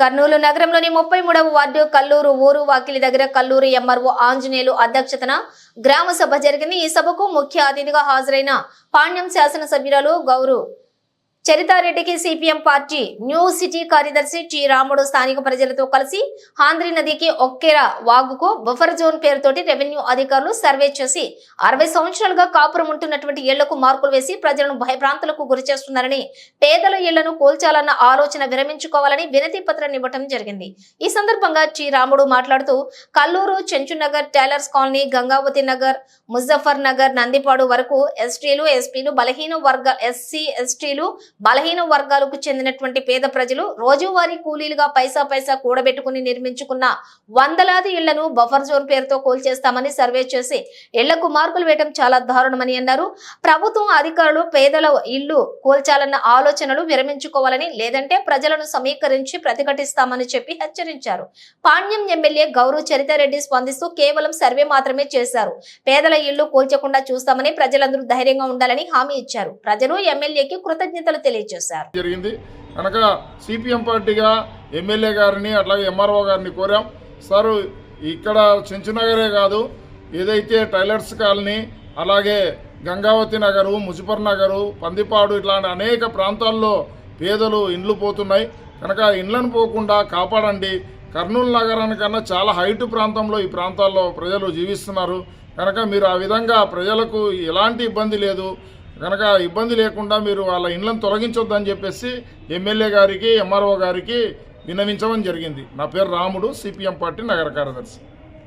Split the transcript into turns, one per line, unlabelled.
కర్నూలు నగరంలోని ముప్పై మూడవ వార్డు కల్లూరు ఊరు వాకిలి దగ్గర కల్లూరు ఎంఆర్ఓ ఆంజనేయులు అధ్యక్షతన గ్రామ సభ జరిగింది. ఈ సభకు ముఖ్య అతిథిగా హాజరైన పాణ్యం శాసనసభ్యురాలు గౌరవ్ చరితారెడ్డికి సిపిఎం పార్టీ న్యూ సిటీ కార్యదర్శి టి రాముడు స్థానిక ప్రజలతో కలిసి హాంద్రి నదికి ఒక్కేర వాగుకు బఫర్ జోన్ పేరుతోటి రెవెన్యూ అధికారులు సర్వే చేసి అరవై సంవత్సరాలుగా కాపురం ఉంటున్నటువంటి ఇళ్ళకు మార్కులు వేసి ప్రజలను భయభ్రాంతులకు గురి చేస్తున్నారని పేదల ఇళ్ళను కూల్చాలన్న ఆలోచన విరమించుకోవాలని వినతి పత్రం ఇవ్వటం జరిగింది. ఈ సందర్భంగా టి రాముడు మాట్లాడుతూ కల్లూరు చెంచునగర్ టైలర్స్ కాలనీ గంగావతి నగర్ ముజఫర్ నగర్ నందిపాడు వరకు ఎస్టీలు ఎస్పీలు బలహీన వర్గ ఎస్సీ ఎస్టీలు బలహీన వర్గాలకు చెందినటువంటి పేద ప్రజలు రోజువారీ కూలీలుగా పైసా పైసా కూడబెట్టుకుని నిర్మించుకున్న వందలాది ఇళ్ళను బఫర్ జోన్ పేరుతో కూల్చేస్తామని సర్వే చేసి ఇళ్ళకు మార్కులు వేయడం చాలా దారుణమని అన్నారు. ప్రభుత్వం అధికారులు పేదల ఇల్లు కూల్చాలన్న ఆలోచనలు విరమించుకోవాలని లేదంటే ప్రజలను సమీకరించి ప్రతిఘటిస్తామని చెప్పి హెచ్చరించారు. పాణ్యం ఎమ్మెల్యే గౌరవ్ చరితారెడ్డి స్పందిస్తూ కేవలం సర్వే మాత్రమే చేశారు. పేదల ఇళ్ళు కూల్చకుండా చూస్తామని ప్రజలందరూ ధైర్యంగా ఉండాలని హామీ ఇచ్చారు. ప్రజలు ఎమ్మెల్యేకి కృతజ్ఞతలు తెలియజేశారు.
జరిగింది. కనుక సిపిఎం పార్టీగా ఎమ్మెల్యే గారిని అట్లాగే ఎంఆర్ఓ గారిని కోరాం. సార్ ఇక్కడ చెంచునగరే కాదు ఏదైతే టైలర్స్ కాలనీ అలాగే గంగావతి నగరు ముజఫర్ నగరు పందిపాడు ఇట్లాంటి అనేక ప్రాంతాల్లో పేదలు ఇండ్లు పోతున్నాయి. కనుక ఇండ్లను పోకుండా కాపాడండి. కర్నూలు నగరానికన్నా చాలా హైట్ ప్రాంతంలో ఈ ప్రాంతాల్లో ప్రజలు జీవిస్తున్నారు. కనుక మీరు ఆ విధంగా ప్రజలకు ఎలాంటి ఇబ్బంది లేదు. కనుక ఇబ్బంది లేకుండా మీరు వాళ్ళ ఇండ్లను తొలగించొద్దని చెప్పేసి ఎమ్మెల్యే గారికి ఎంఆర్ఓ గారికి విన్నవించడం జరిగింది. నా పేరు రాముడు సిపిఎం పార్టీ నగర కార్యదర్శి.